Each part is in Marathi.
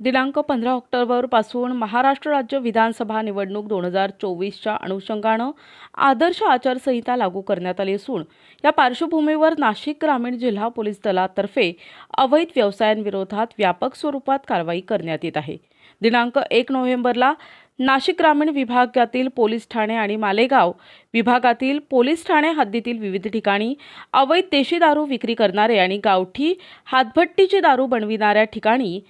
दिनांक पंधरा ऑक्टोबरपासून महाराष्ट्र राज्य विधानसभा निवडणूक दोन हजार चोवीसच्या अनुषंगानं आदर्श आचारसंहिता लागू करण्यात आली असून या पार्श्वभूमीवर नाशिक ग्रामीण जिल्हा पोलीस दलातर्फे अवैध व्यवसायांविरोधात व्यापक स्वरूपात कारवाई करण्यात येत आहे. दिनांक एक नोव्हेंबरला नाशिक ग्रामीण विभागातील पोलीस ठाणे आणि मालेगाव विभागातील पोलीस ठाणे हद्दीतील विविध ठिकाणी अवैध देशी दारू विक्री करणारे आणि गावठी हातभट्टीची दारू बनविणाऱ्या ठिकाणी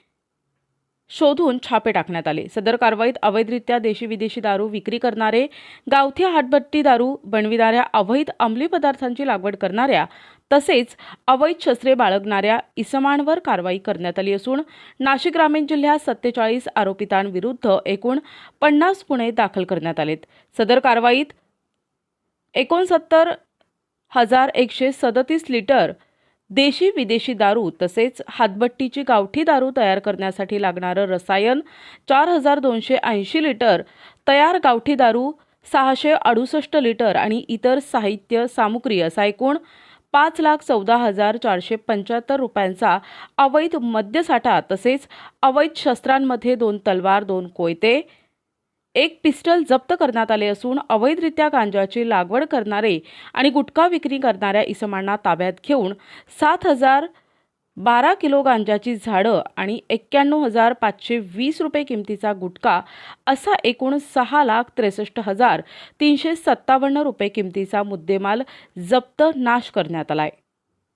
शोधून छापे टाकण्यात आले. सदर कारवाईत अवैधरित्या देशी विदेशी दारू विक्री करणारे गावठी हातभट्टी दारू बनविणाऱ्या अवैध अंमली पदार्थांची लागवड करणाऱ्या तसेच अवैध शस्त्रे बाळगणाऱ्या इसमांवर कारवाई करण्यात आली असून नाशिक ग्रामीण जिल्ह्यात सत्तेचाळीस आरोपितांविरुद्ध एकूण पन्नास गुन्हे दाखल करण्यात आलेत. सदर कारवाईत एकोणसत्तर हजार एकशे सदतीस लिटर देशी विदेशी दारू तसेच हातभट्टीची गावठी दारू तयार करण्यासाठी लागणारं रसायन चार हजार दोनशे ऐंशी लिटर तयार गावठी दारू सहाशे अडुसष्ट लिटर आणि इतर साहित्य सामुग्री असा एकूण पाच लाख चौदा हजार चारशे पंच्याहत्तर रुपयांचा अवैध मद्यसाठा तसेच अवैध शस्त्रांमध्ये दोन तलवार दोन कोयते एक पिस्टल जप्त करण्यात आले असून अवैधरित्या गांजाची लागवड करणारे आणि गुटखा विक्री करणाऱ्या इसमांना ताब्यात घेऊन सात हजार बारा किलो गांजाची झाडं आणि एक्क्याण्णव हजार पाचशे वीस रुपये किमतीचा गुटखा असा एकूण सहा लाख त्रेसष्ट हजार तीनशे सत्तावन्न रुपये किमतीचा मुद्देमाल जप्त नाश करण्यात आलाय.